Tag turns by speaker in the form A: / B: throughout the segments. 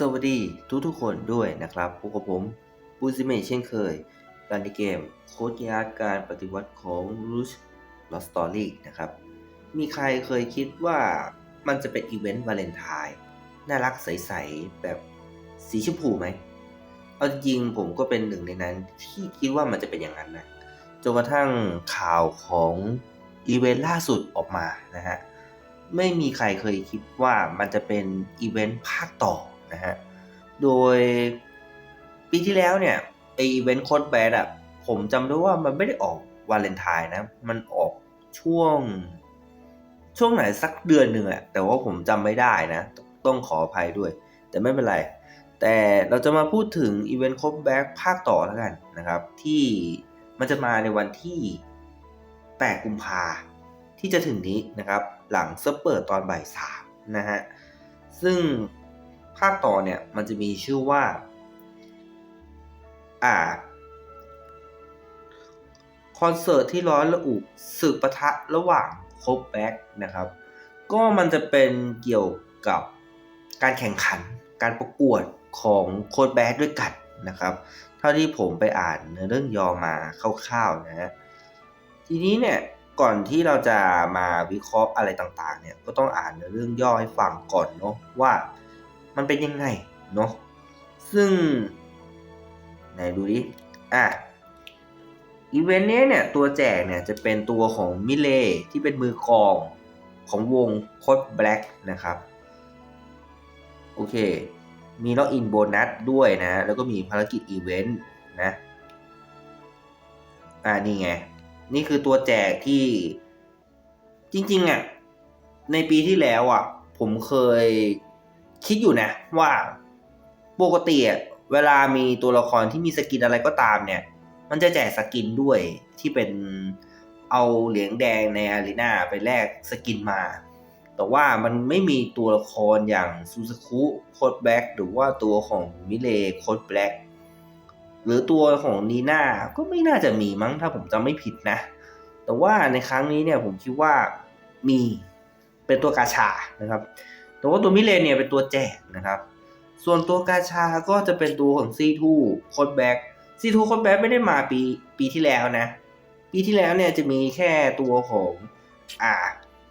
A: สวัสดีทุกทุกๆคนด้วยนะครับพบกับผมบูซิเมเช่นเคยการในเกมโค้ดยาร์ดการปฏิวัติของ Rush Lost Story นะครับ มีใครเคยคิดว่ามันจะเป็นอีเวนต์วาเลนไทน์น่ารักใส ๆ แบบสีชมพูไหม เอาจริงผมก็เป็นหนึ่งในนั้นที่คิดว่ามันจะเป็นอย่างนั้นนะจนกระทั่งข่าวของอีเวนต์ล่าสุดออกมานะฮะ ไม่มีใครเคยคิดว่ามันจะเป็นอีเวนต์ภาคต่อ นะฮะ โดยปีที่แล้วเนี่ยไออีเวนต์โคดแบดอะผมจำได้ว่ามันไม่ได้ออกวาเลนไทน์นะ มันออกช่วง ช่วงไหนสักเดือนหนึ่งอะแต่ว่าผมจำไม่ได้นะ ต้องขออภัยด้วย แต่ไม่เป็นไร แต่เราจะมาพูดถึงอีเวนต์โคดแบ็กภาคต่อแล้วกันนะครับ ที่มันจะมาในวันที่ 8 กุมภาที่จะถึงนี้นะครับ หลังเซิร์ฟเปิดตอนบ่ายสามนะฮะ ซึ่ง ภาคต่อเนี่ยมันจะมีชื่อว่า อ่า คอนเสิร์ตที่ร้อนระอุศึกปะทะระหว่างโคบแบ็กนะครับ ก็มันจะเป็นเกี่ยวกับการแข่งขัน การประกวดของโคดแบ็กด้วยกันนะครับ เท่าที่ผมไปอ่านเรื่องยอมาคร่าวๆนะฮะ ทีนี้เนี่ยก่อนที่เราจะมาวิเคราะห์อะไรต่างๆเนี่ยก็ต้องอ่านเรื่องย่อให้ฟังก่อนเนาะว่า มันเป็นยังไงเนาะซึ่งไหนดูดิอะอีเวนต์นี้เนี่ยตัวแจกเนี่ยจะเป็นตัวของมิเลที่เป็นมือกองของวงโคดแบล็กนะครับ โอเค มีล็อกอินโบนัสด้วยนะ แล้วก็มีภารกิจอีเวนต์นะ อ่านี่ไง นี่คือตัวแจกที่จริงๆอะในปีที่แล้วอะ ผมเคย คิดอยู่นะว่าปกติเวลามีตัวละครที่มีสกินอะไรก็ตามเนี่ย มันจะแจกสกินด้วยที่เป็นเอาเหรียญแดงในอารีนาไปแลกสกินมา แต่ว่ามันไม่มีตัวละครอย่างซูซคุโคดแบ็กหรือว่าตัวของมิเลโคดแบล็กหรือตัวของนีน่าก็ไม่น่าจะมีมั้งถ้าผมจำไม่ผิดนะ แต่ว่าในครั้งนี้เนี่ยผมคิดว่ามีเป็นตัวกาชานะครับ แต่ว่าตัวมิเลนเนี่ยเป็นตัวแจกนะครับ ส่วนตัวกาชาก็จะเป็นตัวของ C2 โคดแบ็ก C2 โคดแบ็กไม่ได้มาปีปีที่แล้วนะ ปีที่แล้วเนี่ยจะมีแค่ตัวของอ่า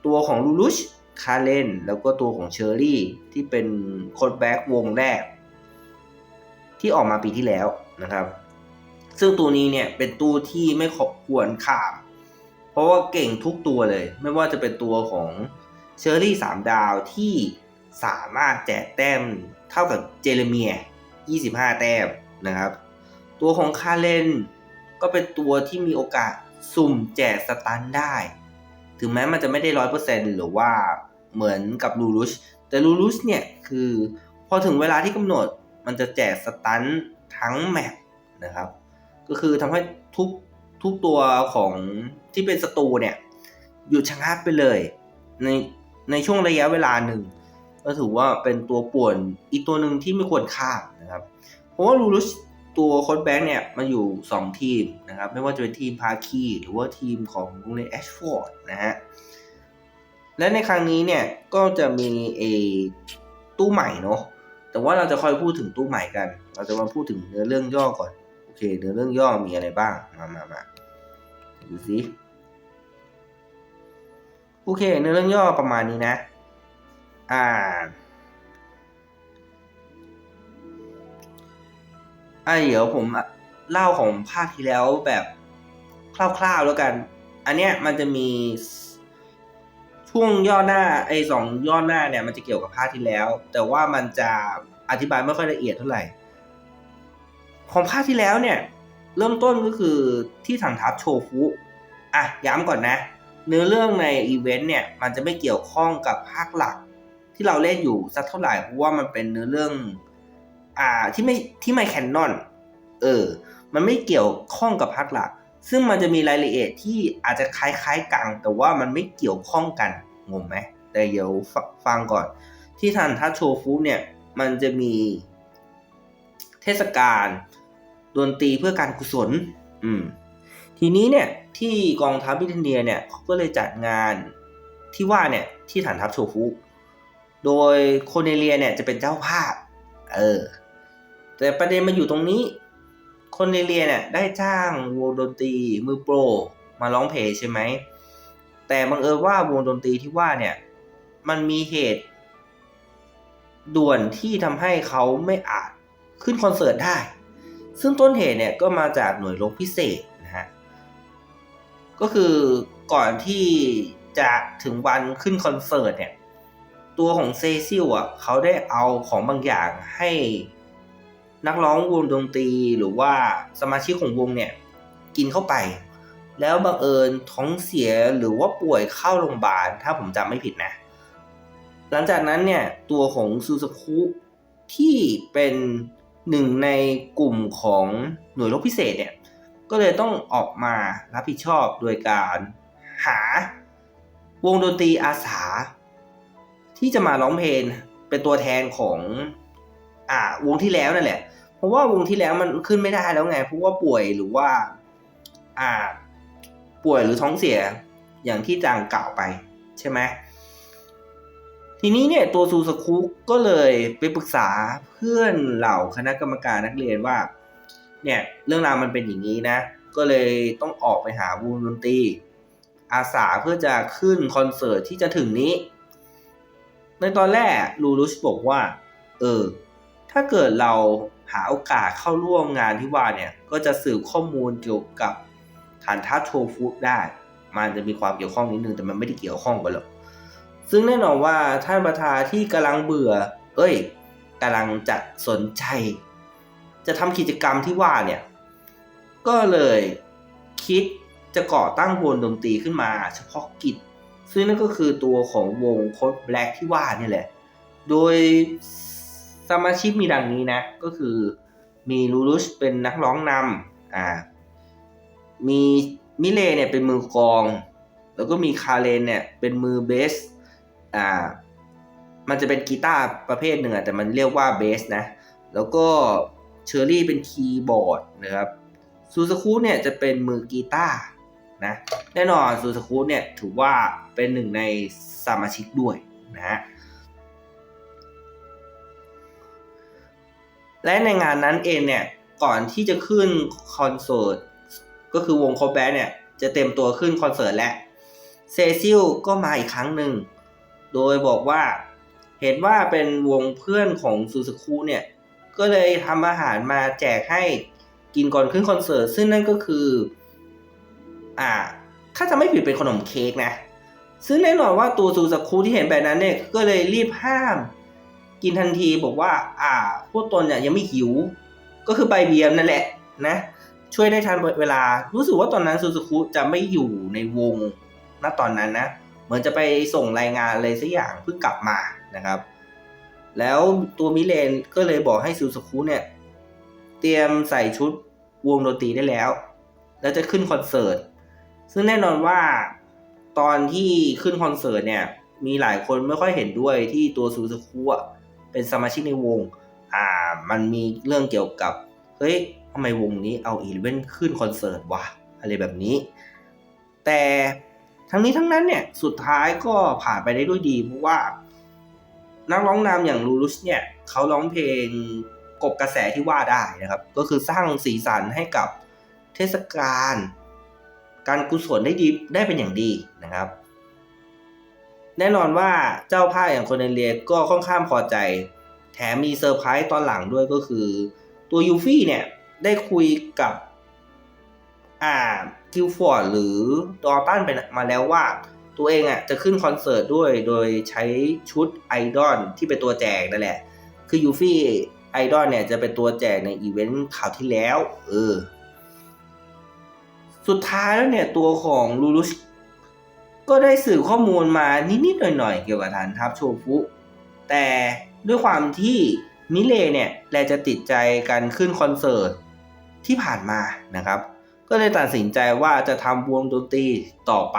A: ตัวของลูลุชคาเลนแล้วก็ตัวของเชอร์รี่ที่เป็นโคดแบ็กวงแรก ที่ออกมาปีที่แล้วนะครับ ซึ่งตัวนี้เนี่ยเป็นตัวที่ไม่ขบควรข้าม เพราะว่าเก่งทุกตัวเลย ไม่ว่าจะเป็นตัวของ เชอร์รี่ 3 ดาวที่สามารถแจกแต้มเท่ากับเจเรเมีย 25 แต้มนะครับ ตัวของคาเลนก็เป็นตัวที่มีโอกาสสุ่มแจกสตันได้ ถึงแม้มันจะไม่ได้ร้อยเปอร์เซ็นหรือว่าเหมือนกับลูรุชแต่ลูรุชเนี่ยคือพอถึงเวลาที่กำหนดมันจะแจกสตันทั้งแมปนะครับ ก็คือทำให้ทุกทุกตัวของที่เป็นศัตรูเนี่ยหยุดชะงักไปเลย ใน ในช่วงระยะเวลาหนึ่ง ก็ถือว่าเป็นตัวป่วนอีกตัวหนึ่งที่ไม่ควรข้ามนะครับ เพราะว่าลูรุชตัวโค้ดแบงค์เนี่ยมาอยู่ 2 ทีมนะครับ ไม่ว่าจะเป็นทีมพาคีหรือว่าทีมของโรงเรียนแอชฟอร์ดนะฮะและในครั้งนี้เนี่ยก็จะมีเอตู้ใหม่เนาะแต่ว่าเราจะคอยพูดถึงตู้ใหม่กัน เราจะมาพูดถึงเนื้อเรื่องย่อก่อน โอเค เนื้อเรื่องย่อมีอะไรบ้าง มามามาดูสิ โอเคเนื้อเรื่องย่อประมาณนี้นะ อ่าอะเดี๋ยวผมเล่าของภาคที่แล้วแบบคร่าวๆแล้วกัน อันเนี้ยมันจะมีช่วงย่อหน้าไอ้สองย่อหน้าเนี่ยมันจะเกี่ยวกับภาคที่แล้ว แต่ว่ามันจะอธิบายไม่ค่อยละเอียดเท่าไหร่ ของภาคที่แล้วเนี่ย เริ่มต้นก็คือที่ถังทัพโชฟุอะย้ำก่อนนะ เนื้อเรื่องในอีเวนต์เนี่ยมันจะไม่เกี่ยวข้องกับภาคหลัก ที่เราเล่นอยู่สักเท่าไหร่เพราะว่ามันเป็นเนื้อเรื่อง อ่าที่ไม่ที่ไม่แคนนอนเออ มันไม่เกี่ยวข้องกับภาคหลัก ซึ่งมันจะมีรายละเอียดที่อาจจะคล้ายๆกันแต่ว่ามันไม่เกี่ยวข้องกันงงไหมแต่เดี๋ยวฟฟังก่อน ที่ทันทัชโชฟุเนี่ยมันจะมีเทศกาลดนตรีเพื่อการกุศล อืม ทีนี้เนี่ยที่กองทัพบิทเนียเนี่ยเขาก็เลยจัดงานที่ว่าเนี่ยที่ฐานทัพโชฟุโดยโคเนเลียเนี่ยจะเป็นเจ้าภาพ เออ แต่ประเด็นมันอยู่ตรงนี้คนในเรียนเนี่ยได้จ้างวงดนตรีมือโปรมาร้องเพลงใช่ไหม แต่บังเอิญว่าวงดนตรีที่ว่าเนี่ยมันมีเหตุ ด่วนที่ทำให้เขาไม่อาจขึ้นคอนเสิร์ตได้ ซึ่งต้นเหตุเนี่ยก็มาจากหน่วยรบพิเศษ ก็คือก่อนที่จะถึงวันขึ้นคอนเสิร์ตเนี่ย ตัวของเซซิลอะเขาได้เอาของบางอย่างให้นักร้องวงดนตรีหรือว่าสมาชิกของวงเนี่ย กินเข้าไป แล้วบังเอิญท้องเสียหรือว่าป่วยเข้าโรงพยาบาลถ้าผมจำไม่ผิดนะ หลังจากนั้นเนี่ย ตัวของซูซคุที่เป็นหนึ่งในกลุ่มของหน่วยรบพิเศษเนี่ย ก็เลยต้องออกมารับผิดชอบโดยการหาวงดนตรีอาสา ที่จะมาร้องเพลงเป็นตัวแทนของอ่าวงที่แล้วนั่นแหละ เพราะว่าวงที่แล้วมันขึ้นไม่ได้แล้วไงเพราะว่าป่วยหรือว่าอ่าป่วยหรือท้องเสียอย่างที่จางกล่าวไปใช่ไหมทีนี้เนี่ยตัวซูสคุก็เลยไปปรึกษาเพื่อนเหล่าคณะกรรมการนักเรียนว่า เนี่ยเรื่องราวมันเป็นอย่างนี้นะ ก็เลยต้องออกไปหาวงดนตรีอาสาเพื่อจะขึ้นคอนเสิร์ตที่จะถึงนี้ ในตอนแรกลูรุชบอกว่า เออ ถ้าเกิดเราหาโอกาสเข้าร่วมงานที่ว่าเนี่ย ก็จะสืบข้อมูลเกี่ยวกับฐานทัพโชฟุได้ มันจะมีความเกี่ยวข้องนิดนึงแต่มันไม่ได้เกี่ยวข้องกันหรอก ซึ่งแน่นอนว่าท่านประธานที่กำลังเบื่อ เอ้ยกำลังจะสนใจ จะทำกิจกรรมที่ว่าเนี่ย ก็เลยคิดจะก่อตั้งวงดนตรีขึ้นมาเฉพาะกิจ ซึ่งนั่นก็คือตัวของวงโค้ดแบล็กที่ว่านี่แหละ โดยสมาชิกมีดังนี้นะ ก็คือมีลูรุชเป็นนักร้องนำอ่ามีมิเลเนี่ยเป็นมือกอง แล้วก็มีคาเรนเนี่ยเป็นมือเบสอ่ามันจะเป็นกีตาร์ประเภทหนึ่งอะแต่มันเรียกว่าเบสนะ แล้วก็ เชอรี่เป็นคีย์บอร์ดนะครับซูซาคุเนี่ยจะเป็นมือกีตาร์นะแน่นอนซูซาคุเนี่ยถือว่าเป็นหนึ่งในสมาชิกด้วยนะฮะและในงานนั้นเองเนี่ยก่อนที่จะขึ้นคอนเสิร์ตก็คือวงโคแบนเนี่ยจะเต็มตัวขึ้นคอนเสิร์ตแล้วเซซิลก็มาอีกครั้งหนึ่ง โดยบอกว่าเห็นว่าเป็นวงเพื่อนของซูซาคุเนี่ย ก็เลยทำอาหารมาแจกให้กินก่อนขึ้นคอนเสิร์ตซึ่งนั่นก็คือ อ่าถ้าจะไม่ผิดเป็นขนมเค้กนะ ซึ่งแน่นอนว่าตัวซูซาคุที่เห็นแบบนั้นเนี่ยก็เลยรีบห้าม กินทันทีบอกว่า อ่า พวกตนเนี่ยยังไม่หิว ก็คือใบเบียมนั่นแหละนะ ช่วยได้ทันเวลา รู้สึกว่าตอนนั้นซูซูคุจะไม่อยู่ในวงณตอนนั้นนะ เหมือนจะไปส่งรายงานอะไรสักอย่างเพิ่งกลับมานะครับ แล้วตัวมิเลนก็เลยบอกให้ซูซูคุเนี่ย เตรียมใส่ชุดวงดนตรีได้แล้ว แล้วจะขึ้นคอนเสิร์ต ซึ่งแน่นอนว่าตอนที่ขึ้นคอนเสิร์ตเนี่ย มีหลายคนไม่ค่อยเห็นด้วยที่ตัวซูซูคุอะเป็นสมาชิกในวง อ่า มันมีเรื่องเกี่ยวกับ เฮ้ยทำไมวงนี้เอาอีเวนต์ขึ้นคอนเสิร์ตวะ อะไรแบบนี้ แต่ทั้งนี้ทั้งนั้นเนี่ย สุดท้ายก็ผ่านไปได้ด้วยดี เพราะว่า นักร้องนำอย่างลูรุชเนี่ยเขาร้องเพลงกบกระแสที่ว่าได้นะครับ ก็คือสร้างสีสันให้กับเทศกาลการกุศลได้ดีได้เป็นอย่างดีนะครับ แน่นอนว่าเจ้าภาพอย่างคนในเรียก็ค่อนข้างพอใจ แถมมีเซอร์ไพรส์ตอนหลังด้วยก็คือ ตัวยูฟี่เนี่ยได้คุยกับอ่ากิลฟอร์ดหรือดอตันไปมาแล้วว่า ตัวเองอะจะขึ้นคอนเสิร์ตด้วยโดยใช้ชุดไอดอลที่เป็นตัวแจกนั่นแหละ คือยูฟี่ไอดอลเนี่ยจะเป็นตัวแจกในอีเวนต์ข่าวที่แล้ว เออ สุดท้ายแล้วเนี่ยตัวของลูรุชก็ได้สื่อข้อมูลมานิด ๆ หน่อย ๆ เกี่ยวกับฐานทัพโชฟุ แต่ด้วยความที่มิเลเนี่ยแลจะติดใจการขึ้นคอนเสิร์ตที่ผ่านมานะครับ ก็เลยตัดสินใจว่าจะทำวงดนตรีต่อไป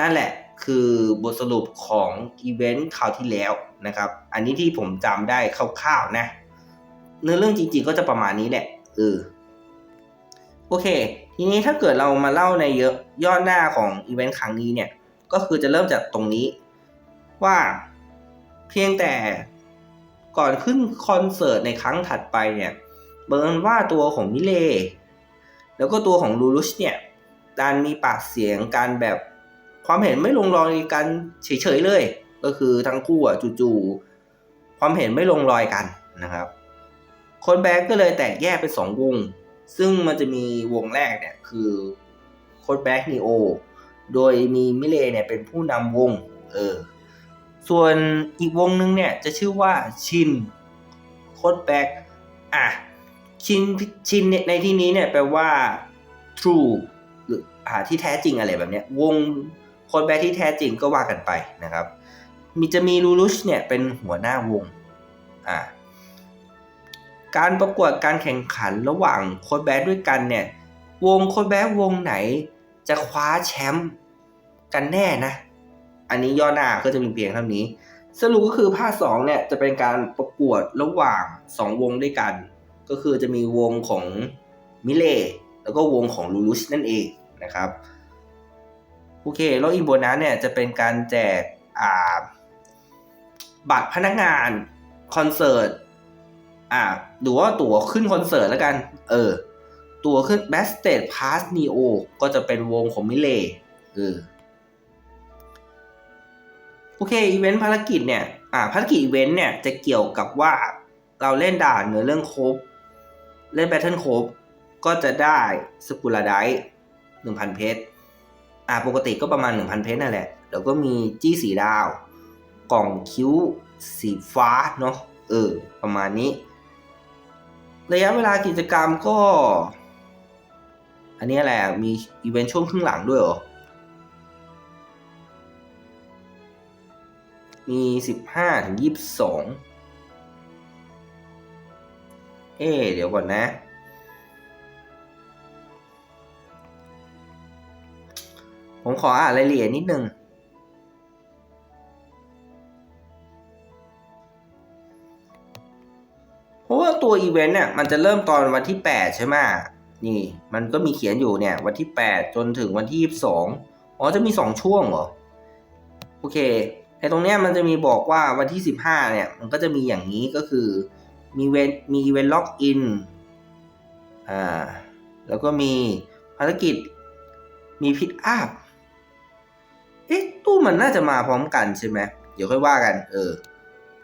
A: นั่นแหละคือบทสรุปของอีเวนต์คราวที่แล้วนะครับ อันนี้ที่ผมจำได้คร่าวๆนะ เนื้อเรื่องจริงๆก็จะประมาณนี้แหละเออโอเค ทีนี้ถ้าเกิดเรามาเล่าในเยอะย่อหน้าของอีเวนต์ครั้งนี้เนี่ย ก็คือจะเริ่มจากตรงนี้ ว่าเพียงแต่ก่อนขึ้นคอนเสิร์ตในครั้งถัดไปเนี่ยเบิร์นว่าตัวของมิเล แล้วก็ตัวของลูรุชเนี่ยการมีปากเสียงการแบบ ความเห็นไม่ลงรอยกันเฉยๆเลย ก็คือทั้งคู่อะจู่ๆความเห็นไม่ลงรอยกันนะครับคนแบกก็เลยแตกแยกเป็นสองวง ซึ่งมันจะมีวงแรกเนี่ยคือโคดแบ็กนีโอโดยมีมิเลเนี่ยเป็นผู้นำวงเออส่วนอีกวงนึงเนี่ยจะชื่อว่าชินโคดแบ็กอะชินชินในที่นี้เนี่ยแปลว่า true หรืออ่าที่แท้จริงอะไรแบบเนี้ยวง โคดแบ็กที่แท้จริงก็ว่ากันไปนะครับ มีจะมีลูลุชเนี่ยเป็นหัวหน้าวงอ่าการประกวดการแข่งขันระหว่างโคดแบ็กด้วยกันเนี่ยวงโคดแบ็กวงไหนจะคว้าแชมป์กันแน่นะ อันนี้ย่อหน้าก็จะมีเพียงเท่านี้ สรุปก็คือภาค2เนี่ยจะเป็นการประกวดระหว่าง 2 วงด้วยกัน ก็คือจะมีวงของมิเล่แล้วก็วงของลูลุชนั่นเองนะครับ โอเคแล้วอีกโบนัสเนี่ยจะเป็นการแจกอ่าบัตรพนักงานคอนเสิร์ตอ่าหรือว่าตั๋วขึ้นคอนเสิร์ตแล้วกัน เออ ตั๋วขึ้น b a s t a g e Pass Neo ก็จะเป็นวงของมิเลเออโอเคอีเวนต์ภารกิจเนี่ยอ่าภารกิจอีเวนต์เนี่ยจะเกี่ยวกับว่าเราเล่นด่านเนื้อเรื่องโคบเล่นแบทเทิลโคบก็จะได้สกุลาไดหนึ่งพันเพชร อ่าปกติก็ประมาณหนึ่งพันเพชรนั่นแหละ แล้วก็มีจี้สีดาว กล่องคิ้วสีฟ้าเนาะเออ ประมาณนี้ ระยะเวลากิจกรรมก็ อันนี้แหละมีอีเวนต์ช่วงครึ่งหลังด้วยเหรอ มีสิบห้าถึงยี่สิบสองเอ๊เดี๋ยวก่อนนะ ผมขออ่านรายละเอียดนิดนึง เพราะว่าตัวอีเวนต์เนี่ยมันจะเริ่มตอนวันที่ 8 ใช่ไหมนี่ มันก็มีเขียนอยู่เนี่ย วันที่ 8 จนถึงวันที่ 22 อ๋อจะมี 2 ช่วงเหรอ โอเคไอ้ตรงเนี้ยมันจะมีบอกว่าวันที่ 15 เนี่ย มันก็จะมีอย่างนี้ก็คือมีเวนมีอีเวนต์ล็อกอินอ่าแล้วก็มีภารกิจมีพิทอัพ เอ๊ะตู้มันน่าจะมาพร้อมกันใช่ไหมเดี๋ยวค่อยว่ากัน เออ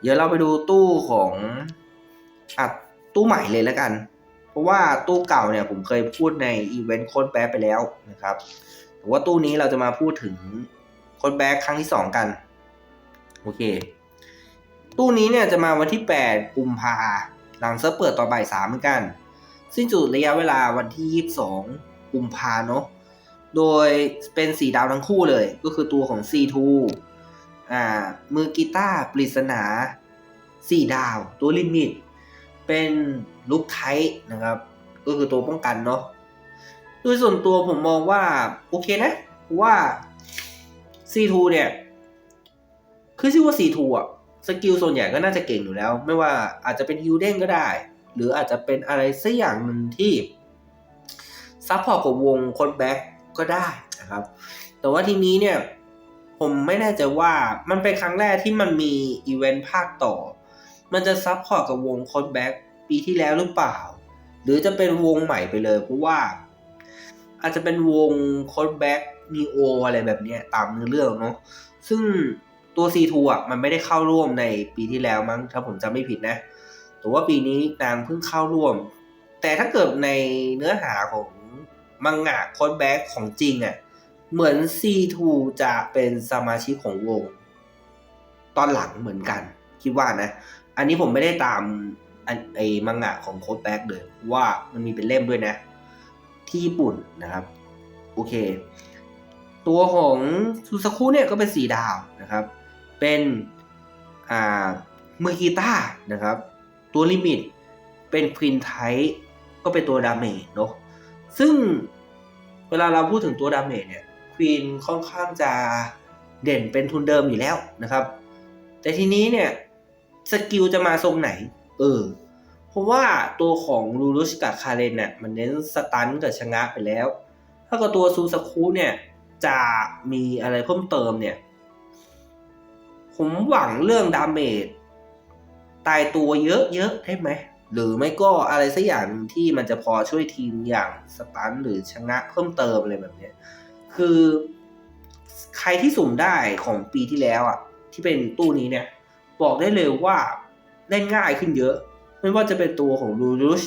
A: เดี๋ยวเราไปดูตู้ของอะตู้ใหม่เลยแล้วกัน เพราะว่าตู้เก่าเนี่ยผมเคยพูดในอีเวนต์โค้ดแบ็ไปแล้วนะครับแต่ว่าตู้นี้เราจะมาพูดถึงโค้ดแบ็ครั้งที่ 2 กัน โอเค ตู้นี้เนี่ยจะมาวันที่ 8 กุมภาหลังเซิร์ฟเปิดต่อบ่ายสามเหมือนกัน สิ้นสุดระยะเวลาวันที่ 22 กุมภาเนาะ โดยเป็นสีดาวทั้งคู่เลย ก็คือตัวของ C2 อ่า มือกีตาร์ปริศนา4ดาว ตัวลิมิต เป็นลุคไทนะครับ ก็คือตัวป้องกันเนาะโดยส่วนตัวผมมองว่า โอเคนะเพราะว่า C2 เนี่ย คือชื่อว่า C2 อะ สกิลส่วนใหญ่ก็น่าจะเก่งอยู่แล้ว ไม่ว่าอาจจะเป็นฮิวเด้งก็ได้ หรืออาจจะเป็นอะไรสักอย่างหนึ่งที่ซัพพอร์ตกับวงคนแบ็ก ก็ได้นะครับ แต่ว่าทีนี้เนี่ยผมไม่แน่ใจว่ามันเป็นครั้งแรกที่มันมีอีเวนต์ภาคต่อ มันจะซัพพอร์ตกับวงคอนแบ็กปีที่แล้วหรือเปล่า หรือจะเป็นวงใหม่ไปเลยเพราะว่า อาจจะเป็นวงโคดแบ็กนีโออะไรแบบนี้ตามเนื้อเรื่องเนาะซึ่งตัว C2 อะมันไม่ได้เข้าร่วมในปีที่แล้วมั้งถ้าผมจำไม่ผิดนะ แต่ว่าปีนี้นางเพิ่งเข้าร่วม แต่ถ้าเกิดในเนื้อหาของ มังงะโคดแบ็กของจริงอะ เหมือน C2 จะเป็นสมาชิกของวง ตอนหลังเหมือนกัน คิดว่านะ อันนี้ผมไม่ได้ตามไอ้มังงะของโค้ดแบ็กเลยว่ามันมีเป็นเล่มด้วยนะ ที่ญี่ปุ่นนะครับ โอเค ตัวของซูซาคุเนี่ยก็เป็นสีดาวนะครับ เป็นอ่ามือกีตาร์นะครับ ตัวลิมิตเป็นควินไทก็เป็นตัวดาเมจเนาะซึ่ง เวลาเราพูดถึงตัวดาเมจเนี่ยควีนค่อนข้างจะเด่นเป็นทุนเดิมอยู่แล้วนะครับ แต่ทีนี้เนี่ยสกิลจะมาทรงไหน เออเพราะว่าตัวของลูรุชกับคาเรนเนี่ยมันเน้นสตันกับชะงักไปแล้ว ถ้ากับตัวซูซาคุเนี่ยจะมีอะไรเพิ่มเติมเนี่ย ผมหวังเรื่องดาเมจตายตัวเยอะๆได้ไหม หรือไม่ก็อะไรสักอย่างที่มันจะพอช่วยทีมอย่างสตันหรือชนะเพิ่มเติมอะไรแบบนี้คือใครที่สุ่มได้ของปีที่แล้วอะที่เป็นตู้นี้เนี่ย บอกได้เลยว่าเล่นง่ายขึ้นเยอะ ไม่ว่าจะเป็นตัวของลูรุช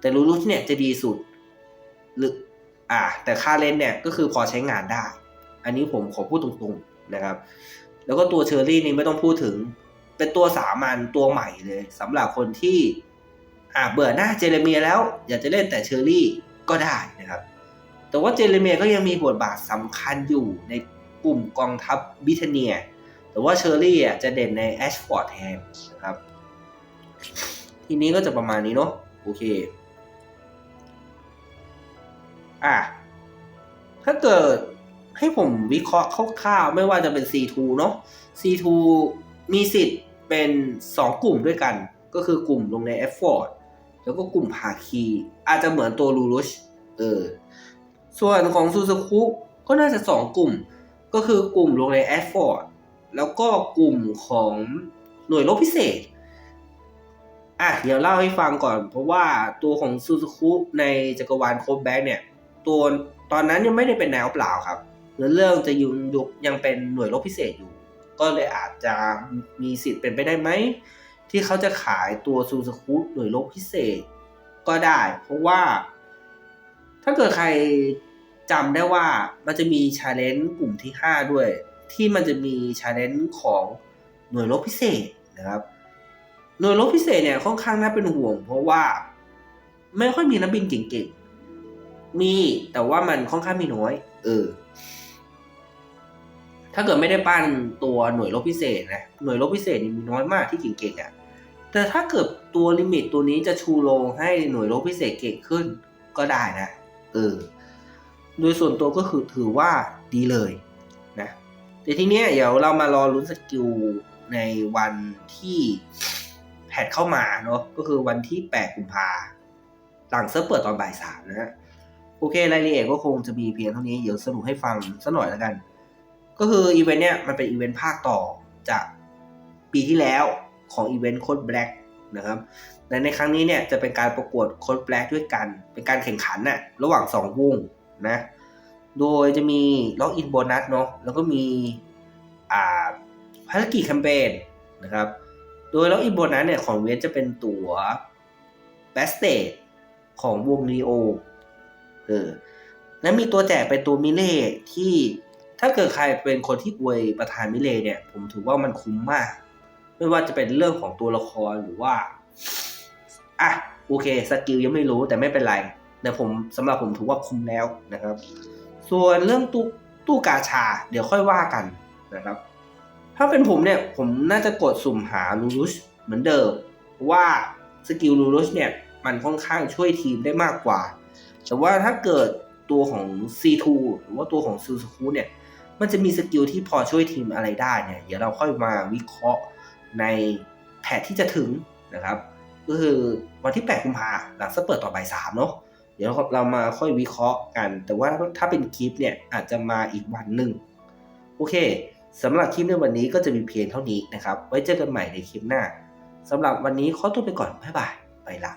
A: แต่ลูรุชเนี่ยจะดีสุดหรืออ่าแต่ค่าเล่นเนี่ยก็คือพอใช้งานได้ อันนี้ผมขอพูดตรงๆนะครับ แล้วก็ตัวเชอร์รี่นี่ไม่ต้องพูดถึงเป็นตัวสามัญตัวใหม่เลยสำหรับคนที่ อ่าเบื่อหน้าเจเรเมียแล้ว อยากจะเล่นแต่เชอร์รี่ก็ได้นะครับ แต่ว่าเจเรเมียก็ยังมีบทบาทสำคัญอยู่ในกลุ่มกองทัพบิทเนีย แต่ว่าเชอร์รี่อะจะเด่นในแอชฟอร์ดแทนนะครับ ทีนี้ก็จะประมาณนี้เนาะโอเค อะถ้าเกิดให้ผมวิเคราะห์คร่าวๆไม่ว่าจะเป็น C2 เนาะ C2 มีสิทธิ์เป็น 2 กลุ่มด้วยกัน ก็คือกลุ่มลงในแอฟฟอร์ด แล้วก็กลุ่มภาคี อาจจะเหมือนตัวลูรุชเออส่วนของซูซูคุก็น่าจะ2กลุ่ม ก็คือกลุ่มลงในแอฟฟอร์ดแล้วก็กลุ่มของหน่วยรบพิเศษอะเดี๋ยวเล่าให้ฟังก่อน เพราะว่าตัวของซูซูคุในจักรวาลโคบแบ็กเนี่ย ตัวตอนนั้นยังไม่ได้เป็นแนวเปล่าครับเนื้อเรื่องจะยุยุยังเป็นหน่วยรบพิเศษอยู่ ก็เลยอาจจะมีสิทธิ์เป็นไปได้ไหม ที่เขาจะขายตัวซูซูคุหน่วยรบพิเศษ ก็ได้ เพราะว่า ถ้าเกิดใครจำได้ว่ามันจะมีชาเลนจ์กลุ่มที่ 5 ด้วย ที่มันจะมีชาเลนจ์ของหน่วยรบพิเศษนะครับหน่วยรบพิเศษเนี่ยค่อนข้างน่าเป็นห่วง เพราะว่าไม่ค่อยมีนักบินเก่งๆ มีแต่ว่ามันค่อนข้างมีน้อย เออ ถ้าเกิดไม่ได้ปั้นตัวหน่วยรบพิเศษนะหน่วยรบพิเศษนี่มีน้อยมากที่เก่งๆอะ แต่ถ้าเกิดตัวลิมิตตัวนี้จะชูโรงให้หน่วยรบพิเศษเก่งขึ้นก็ได้นะ เออ โดยส่วนตัวก็คือถือว่าดีเลยนะ แต่ทีเนี้ยเดี๋ยวเรามารอลุ้นสกิลในวันที่แพทเข้ามาเนาะ ก็คือวันที่ 8 กุมภาหลังเซิร์ฟเปิดตอนบ่ายสามนะโอเค รายละเอียดก็คงจะมีเพียงเท่านี้ เดี๋ยวสรุปให้ฟังสักหน่อยแล้วกัน ก็คืออีเวนต์เนี่ยมันเป็นอีเวนต์ภาคต่อจากปีที่แล้ว ของอีเวนต์โค้ดแบล็กนะครับและในครั้งนี้เนี่ยจะเป็นการประกวดโค้ดแบล็กด้วยกัน เป็นการแข่งขันน่ะระหว่างสองวงนะ โดยจะมีล็อกอินโบนัสเนาะแล้วก็มีอ่าภารกิจแคมเปญนะครับ โดยล็อกอินโบนัสเนี่ยของเวทจะเป็นตั๋วแบสเตของวงลีโอเออและมีตัวแจกเป็นตัวมิเล่ที่ถ้าเกิดใครเป็นคนที่อวยประธานมิเล่เนี่ย ผมถือว่ามันคุ้มมาก ไม่ว่าจะเป็นเรื่องของตัวละครหรือว่าอะโอเคสกิลยังไม่รู้แต่ไม่เป็นไรแต่ผมสำหรับผมถือว่าคุ้มแล้วนะครับ ส่วนเรื่องตู้ตู้กาชา เดี๋ยวค่อยว่ากันนะครับ ถ้าเป็นผมเนี่ยผมน่าจะกดสุ่มหาลูรุชเหมือนเดิมเพราะว่าสกิลลูรุชเนี่ยมันค่อนข้างช่วยทีมได้มากกว่า แต่ว่าถ้าเกิดตัวของ C2 หรือว่าตัวของซูซูคุเนี่ย มันจะมีสกิลที่พอช่วยทีมอะไรได้เนี่ย เดี๋ยวเราค่อยมาวิเคราะห์ ในแพทที่จะถึงนะครับ ก็คือวันที่ 8 กุมภาหลังเปิดต่อบ่ายสามเนาะเดี๋ยวเรามาค่อยวิเคราะห์กัน แต่ว่าถ้าเป็นคลิปเนี่ยอาจจะมาอีกวันหนึ่งโอเคสำหรับคลิปในวันนี้ก็จะมีเพียงเท่านี้นะครับ ไว้เจอกันใหม่ในคลิปหน้าสำหรับวันนี้ขอตัวไปก่อนบ๊ายบายไปละ